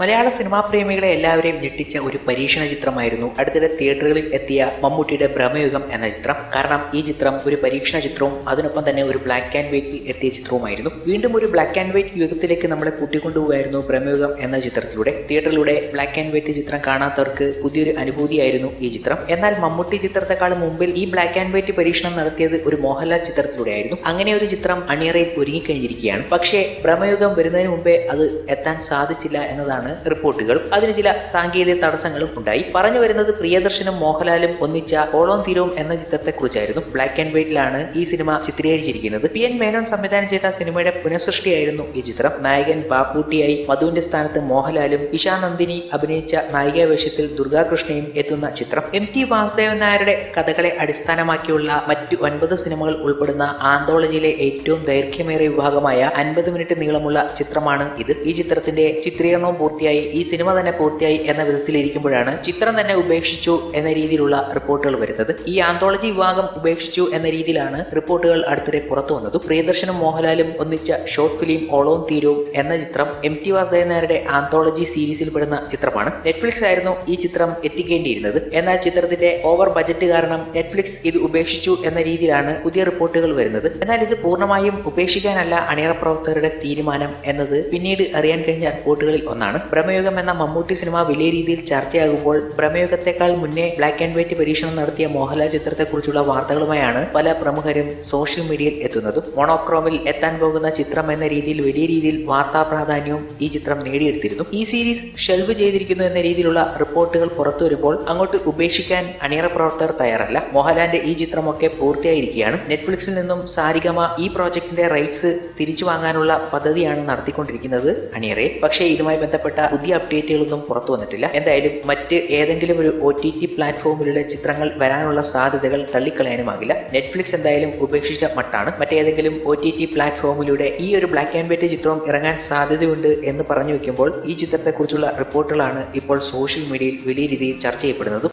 മലയാള cinema പ്രേമികളെ എല്ലാവരെയും ഞെട്ടിച്ച ഒരു പരീക്ഷണ ചിത്രമായിരുന്നു. അടുത്തിടെ തിയേറ്ററുകളിൽ എത്തിയ മമ്മൂട്ടിയുടെ ഭ്രമയുഗം എന്ന ചിത്രം. കാരണം ഈ ചിത്രം ഒരു പരീക്ഷണ ചിത്രവും അതിനൊപ്പം തന്നെ ഒരു ബ്ലാക്ക് ആൻഡ് വൈറ്റിൽ എത്തിയ ചിത്രവുമായിരുന്നു. വീണ്ടും ഒരു ബ്ലാക്ക് ആൻഡ് വൈറ്റ് യുഗത്തിലേക്ക് നമ്മളെ കൂട്ടിക്കൊണ്ടുപോകുമായിരുന്നു ഭ്രമയുഗം എന്ന ചിത്രത്തിലൂടെ. തിയേറ്ററിലൂടെ ബ്ലാക്ക് ആൻഡ് വൈറ്റ് ചിത്രം കാണാത്തവർക്ക് പുതിയൊരു അനുഭൂതിയായിരുന്നു ഈ ചിത്രം. എന്നാൽ മമ്മൂട്ടി ചിത്രത്തെക്കാളും മുമ്പിൽ ഈ ബ്ലാക്ക് ആൻഡ് വൈറ്റ് പരീക്ഷണം നടത്തിയത് ഒരു മോഹൻലാൽ ചിത്രത്തിലൂടെയായിരുന്നു. അങ്ങനെ ഒരു ചിത്രം അണിയറയിൽ ഒരുങ്ങിക്കഴിഞ്ഞിരിക്കുകയാണ്. പക്ഷേ ഭ്രമയുഗം വരുന്നതിന് മുമ്പേ അത് എത്താൻ സാധിച്ചില്ല എന്നതാണ് റിപ്പോർട്ടുകൾ അതിന് ചില സാങ്കേതിക തടസ്സങ്ങളും ഉണ്ടായി. പറഞ്ഞു വരുന്നത് പ്രിയദർശനും മോഹൻലാലും ഒന്നിച്ച ഓളോം തീരവും എന്ന ചിത്രത്തെക്കുറിച്ചായിരുന്നു. ബ്ലാക്ക് ആൻഡ് വൈറ്റിലാണ് ഈ സിനിമ ചിത്രീകരിച്ചിരിക്കുന്നത്. പി എൻ മേനോൻ സംവിധാനം ചെയ്ത സിനിമയുടെ പുനഃസൃഷ്ടിയായിരുന്നു ഈ ചിത്രം. നായകൻ ബാപ്പൂട്ടിയായി മധുവിന്റെ സ്ഥാനത്ത് മോഹൻലാലും ഇഷാ നന്ദിനി അഭിനയിച്ച നായികാ വേഷത്തിൽ ദുർഗാകൃഷ്ണയും എത്തുന്ന ചിത്രം. എം ടി വാസുദേവൻ നായരുടെ കഥകളെ അടിസ്ഥാനമാക്കിയുള്ള മറ്റു ഒൻപത് സിനിമകൾ ഉൾപ്പെടുന്ന ആന്തോളജിയിലെ ഏറ്റവും ദൈർഘ്യമേറിയ വിഭാഗമായ അൻപത് മിനിറ്റ് നീളമുള്ള ചിത്രമാണ് ഇത്. ഈ ചിത്രത്തിന്റെ ചിത്രീകരണവും പൂർത്തിയായി ഈ സിനിമ തന്നെ പൂർത്തിയായി എന്ന വിധത്തിലിരിക്കുമ്പോഴാണ് ചിത്രം തന്നെ ഉപേക്ഷിച്ചു എന്ന രീതിയിലുള്ള റിപ്പോർട്ടുകൾ വരുന്നത്. ഈ ആന്തോളജി വിഭാഗം ഉപേക്ഷിച്ചു എന്ന രീതിയിലാണ് റിപ്പോർട്ടുകൾ അടുത്തിടെ പുറത്തു വന്നതും. പ്രിയദർശനും മോഹൻലാലും ഒന്നിച്ച ഷോർട്ട് ഫിലിം ഓളവും തീരവും എന്ന ചിത്രം എം ടി വാസുദേവൻ നായരുടെ ആന്തോളജി സീരീസിൽ പെടുന്ന ചിത്രമാണ്. നെറ്റ്ഫ്ലിക്സ് ആയിരുന്നു ഈ ചിത്രം എത്തിക്കേണ്ടിയിരുന്നത്. എന്നാൽ ചിത്രത്തിന്റെ ഓവർ ബജറ്റ് കാരണം നെറ്റ്ഫ്ലിക്സ് ഇത് ഉപേക്ഷിച്ചു എന്ന രീതിയിലാണ് പുതിയ റിപ്പോർട്ടുകൾ വരുന്നത്. എന്നാൽ ഇത് പൂർണമായും ഉപേക്ഷിക്കാനല്ല അണിയറ പ്രവർത്തകരുടെ തീരുമാനം എന്നത് പിന്നീട് അറിയാൻ കഴിഞ്ഞ റിപ്പോർട്ടുകളിൽ ഒന്നാണ്. ഭ്രമയുഗം എന്ന മമ്മൂട്ടി സിനിമ വലിയ രീതിയിൽ ചർച്ചയാകുമ്പോൾ ബ്രഹ്മയുഗത്തെക്കാൾ മുന്നേ ബ്ലാക്ക് ആൻഡ് വൈറ്റ് പരീക്ഷണം നടത്തിയ മോഹൻലാൽ ചിത്രത്തെക്കുറിച്ചുള്ള വാർത്തകളുമായാണ് പല പ്രമുഖരും സോഷ്യൽ മീഡിയയിൽ എത്തുന്നതും മോണോക്രോമിൽ എത്താൻ പോകുന്ന ചിത്രം എന്ന രീതിയിൽ വലിയ രീതിയിൽ വാർത്താ പ്രാധാന്യവും ഈ ചിത്രം നേടിയെടുത്തിരുന്നു ഈ സീരീസ് ഷെൽവ് ചെയ്തിരിക്കുന്നു എന്ന രീതിയിലുള്ള റിപ്പോർട്ടുകൾ പുറത്തു വരുമ്പോൾ അങ്ങോട്ട് ഉപേക്ഷിക്കാൻ അണിയറ പ്രവർത്തകർ തയ്യാറല്ല മോഹൻലാലിന്റെ ഈ ചിത്രമൊക്കെ പൂർത്തിയായിരിക്കുകയാണ് നെറ്റ്ഫ്ലിക്സിൽ നിന്നും സാരികമ ഈ പ്രോജക്ടിന്റെ റൈറ്റ്സ് തിരിച്ചു വാങ്ങാനുള്ള പദ്ധതിയാണ് നടത്തിക്കൊണ്ടിരിക്കുന്നത് അണിയറെ പക്ഷേ ഇതുമായി ബന്ധപ്പെട്ട പുതിയ അപ്ഡേറ്റുകളൊന്നും പുറത്തു വന്നിട്ടില്ല. എന്തായാലും മറ്റ് ഏതെങ്കിലും ഒരു ഒ ടി ടി പ്ലാറ്റ്ഫോമിലൂടെ ചിത്രങ്ങൾ വരാനുള്ള സാധ്യതകൾ തള്ളിക്കളയാനുമാകില്ല. നെറ്റ്ഫ്ലിക്സ് എന്തായാലും ഉപേക്ഷിച്ച മട്ടാണ്. മറ്റേതെങ്കിലും ഒ ടി ടി പ്ലാറ്റ്ഫോമിലൂടെ ഈ ഒരു ബ്ലാക്ക് ആൻഡ് വൈറ്റ് ചിത്രം ഇറങ്ങാൻ സാധ്യതയുണ്ട് എന്ന് പറഞ്ഞു വെക്കുമ്പോൾ ഈ ചിത്രത്തെക്കുറിച്ചുള്ള റിപ്പോർട്ടുകളാണ് ഇപ്പോൾ സോഷ്യൽ മീഡിയയിൽ വലിയ രീതിയിൽ ചർച്ച ചെയ്യപ്പെടുന്നതും.